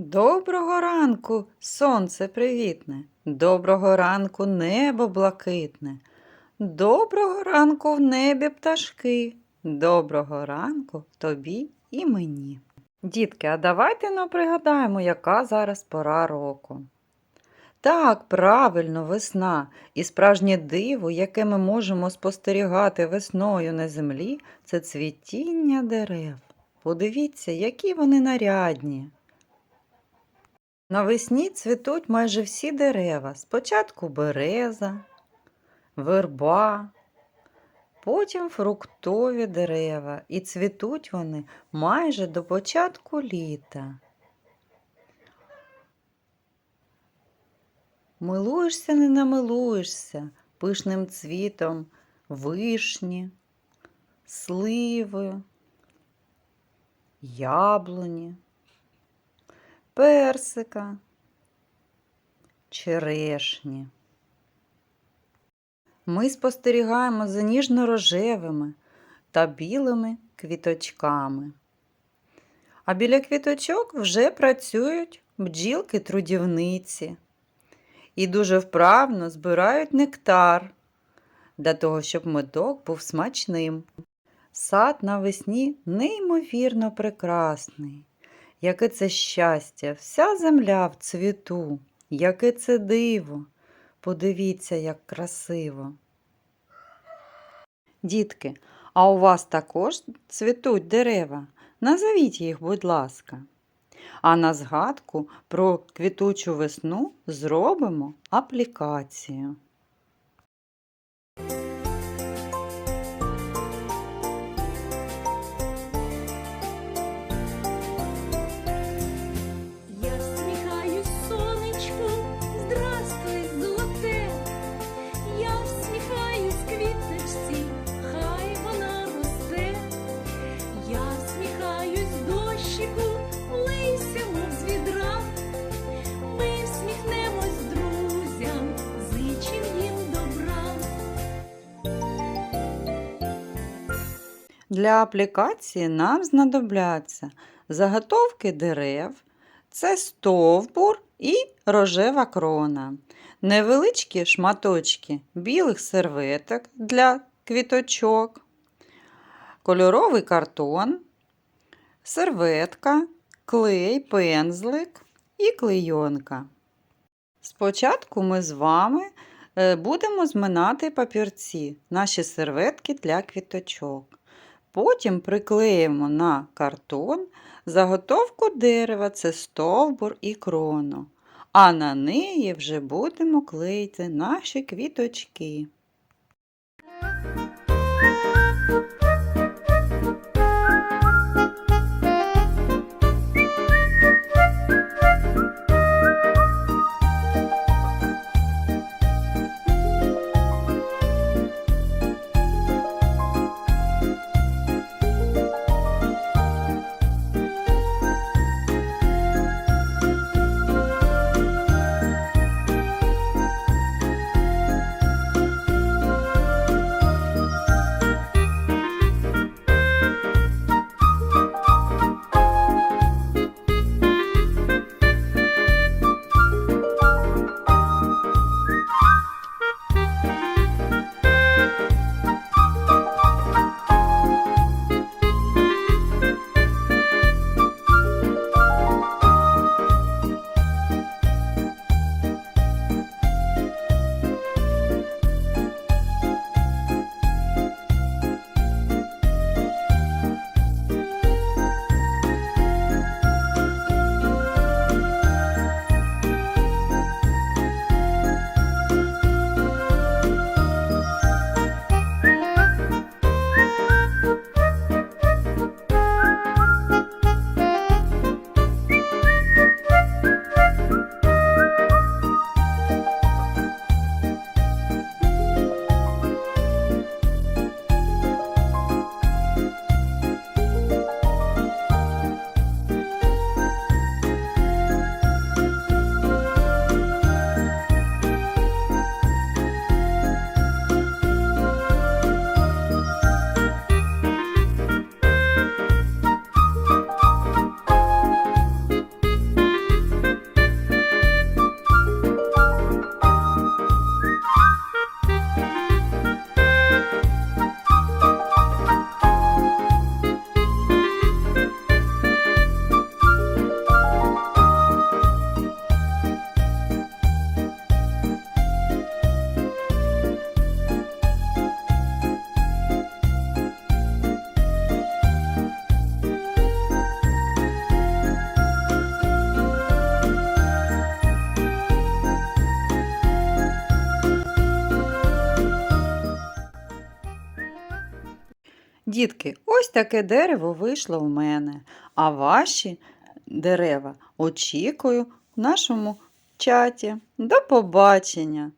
Доброго ранку, сонце привітне, доброго ранку небо блакитне, доброго ранку в небі пташки, доброго ранку тобі і мені. Дітки, а давайте ну, пригадаємо, яка зараз пора року. Так, правильно, весна і справжнє диво, яке ми можемо спостерігати весною на землі, це цвітіння дерев. Подивіться, які вони нарядні. Навесні цвітуть майже всі дерева. Спочатку береза, верба, потім фруктові дерева, і цвітуть вони майже до початку літа. Милуєшся, не намилуєшся пишним цвітом вишні, сливи, яблуні персика, черешні. Ми спостерігаємо за ніжно-рожевими та білими квіточками. А біля квіточок вже працюють бджілки-трудівниці і дуже вправно збирають нектар для того, щоб медок був смачним. Сад навесні неймовірно прекрасний. Яке це щастя, вся земля в цвіту, яке це диво. Подивіться, як красиво. Дітки, а у вас також цвітуть дерева? Назовіть їх, будь ласка. А на згадку про квітучу весну зробимо аплікацію. Для аплікації нам знадобляться заготовки дерев, це стовбур і рожева крона, невеличкі шматочки білих серветок для квіточок, кольоровий картон, серветка, клей, пензлик і клейонка. Спочатку ми з вами е, будемо зминати папірці, наші серветки для квіточок. Потім приклеїмо на картон заготовку дерева це стовбур і крону. А на неї вже будемо клеїти наші квіточки. Дітки, ось таке дерево вийшло в мене, а ваші дерева очікую в нашому чаті. До побачення!